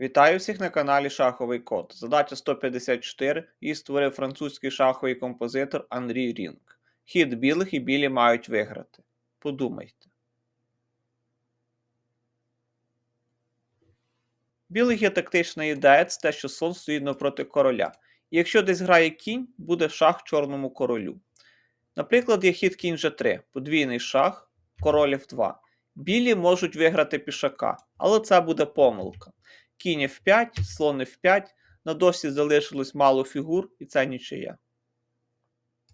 Вітаю всіх на каналі Шаховий Код. Задача 154 і створив французький шаховий композитор Анрі Рінг. Хід білих і білі мають виграти. Подумайте. Білих є тактична ідея, це те, що слон стоїть навпроти короля. І якщо десь грає кінь, буде шах чорному королю. Наприклад, є хід кінь G3, подвійний шах, король F2. Білі можуть виграти пішака, але це буде помилка. Кінь F5, слон F5, на досі залишилось мало фігур, і це нічия.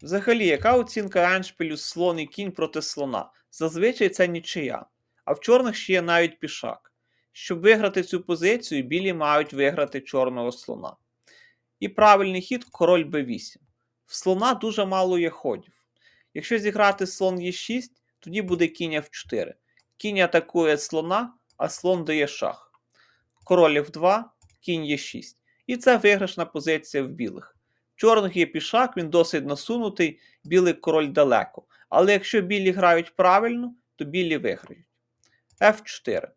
Взагалі, яка оцінка еншпілю слон і кінь проти слона? Зазвичай це нічия. А в чорних ще є навіть пішак. Щоб виграти цю позицію, білі мають виграти чорного слона. І правильний хід король b8. В слона дуже мало є ходів. Якщо зіграти слон Е6, тоді буде кінь F4. Кінь атакує слона, а слон дає шах. Король F2, кінь Е6. І це виграшна позиція в білих. Чорних є пішак, він досить насунутий, білий король далеко. Але якщо білі грають правильно, то білі виграють. F4.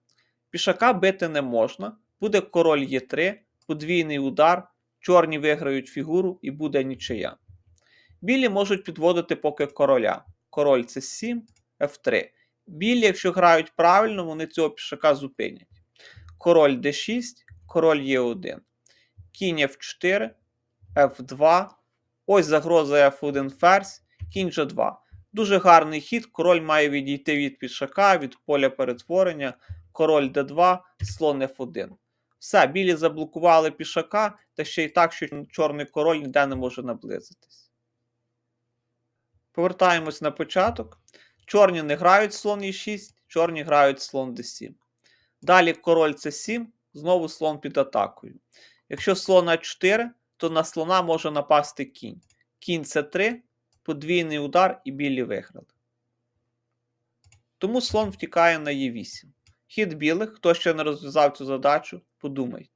Пішака бити не можна, буде король Е3, подвійний удар, чорні виграють фігуру і буде нічия. Білі можуть підводити поки короля. Король С7, F3. Білі, якщо грають правильно, вони цього пішака зупинять. Король d6, король Е1. Кінь F4, F2. Ось загроза F1 ферзь, кінь G2. Дуже гарний хід. Король має відійти від пішака, від поля перетворення. Король d2, слон F1. Все, білі заблокували пішака, та ще й так, що чорний король ніде не може наблизитись. Повертаємось на початок. Чорні не грають слон e6, чорні грають слон d7. Далі король c7, знову слон під атакою. Якщо слон а4, то на слона може напасти кінь. Кінь c3, подвійний удар і білі виграли. Тому слон втікає на e8. Хід білих, хто ще не розв'язав цю задачу, подумайте.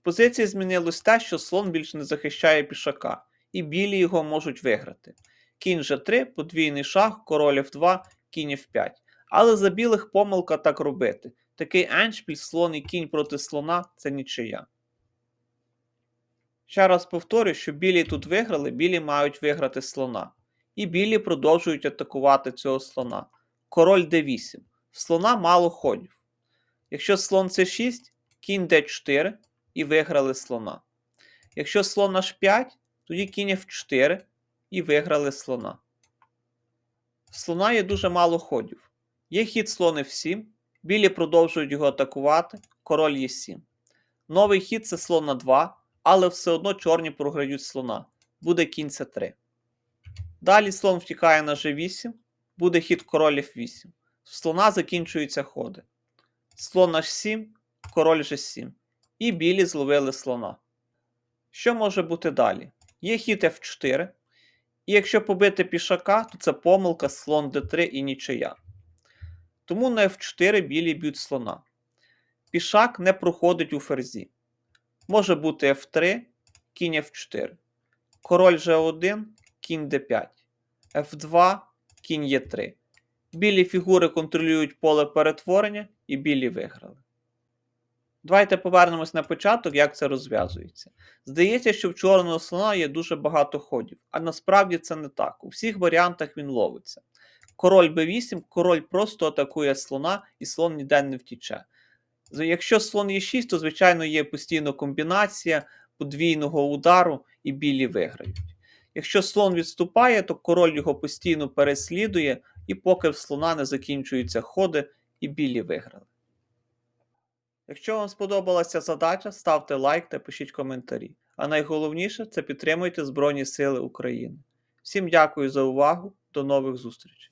В позиції змінилось те, що слон більше не захищає пішака, і білі його можуть виграти. Кінь G3, подвійний шах, король F2, кінь F5. Але за білих помилка так робити. Такий еншпіль, слон і кінь проти слона це нічия. Ще раз повторюю, що білі тут виграли, білі мають виграти слона. І білі продовжують атакувати цього слона. Король d8. В слона мало ходів. Якщо слон c6, кінь d4 і виграли слона. Якщо слон h5, тоді кінь f4 і виграли слона. В слона є дуже мало ходів. Є хід слон f7, білі продовжують його атакувати, король Е7. Новий хід це слон на 2, але все одно чорні програють слона. Буде кінь С3. Далі слон втікає на G8, буде хід король F8. В слона закінчуються ходи. Слон H7, король G7. І білі зловили слона. Що може бути далі? Є хід F4. І якщо побити пішака, то це помилка слон d3 і нічия. Тому на F4 білі б'ють слона. Пішак не проходить у ферзі. Може бути F3, кінь F4. Король G1, кінь d5. F2, кінь Е3. Білі фігури контролюють поле перетворення і білі виграли. Давайте повернемось на початок, як це розв'язується. Здається, що в чорного слона є дуже багато ходів, а насправді це не так. У всіх варіантах він ловиться. Король b8, король просто атакує слона, і слон ніде не втіче. Якщо слон є 6, то, звичайно, є постійно комбінація подвійного удару і білі виграють. Якщо слон відступає, то король його постійно переслідує, і поки в слона не закінчуються ходи, і білі виграли. Якщо вам сподобалася задача, ставте лайк та пишіть коментарі. А найголовніше це підтримуйте Збройні Сили України. Всім дякую за увагу, до нових зустрічей!